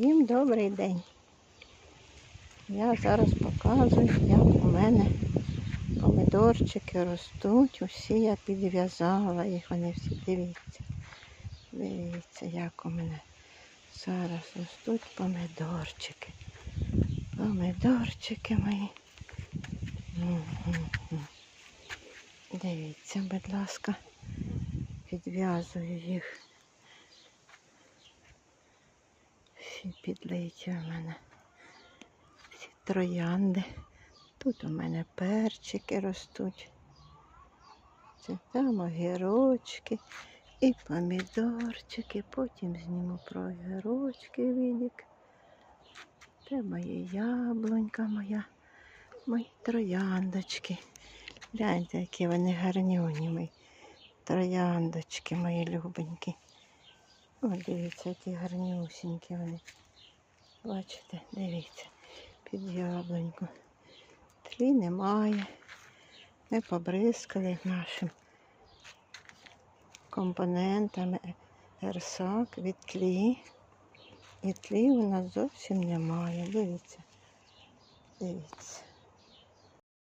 Всім добрий день. Я зараз показую, як у мене помидорчики ростуть. Усі я підв'язала їх, вони всі дивіться. Дивіться, як у мене зараз ростуть помидорчики. Помидорчики мої. Дивіться, будь ласка, підв'язую їх. Всі підлиті у мене. Всі троянди. Тут у мене перчики ростуть. Це там огірочки і помідорчики. Потім зніму про огірочки відік. Це моє яблунька моя, мої трояндочки. Гляньте, які вони гарнюні мої трояндочки мої любенькі. О, дивіться, які гарнюсінькі вони. Бачите, дивіться, під яблуньку. Тлі немає. Ми побризкали нашим компонентами ерсак від тлі. І тлі у нас зовсім немає. Дивіться. Дивіться.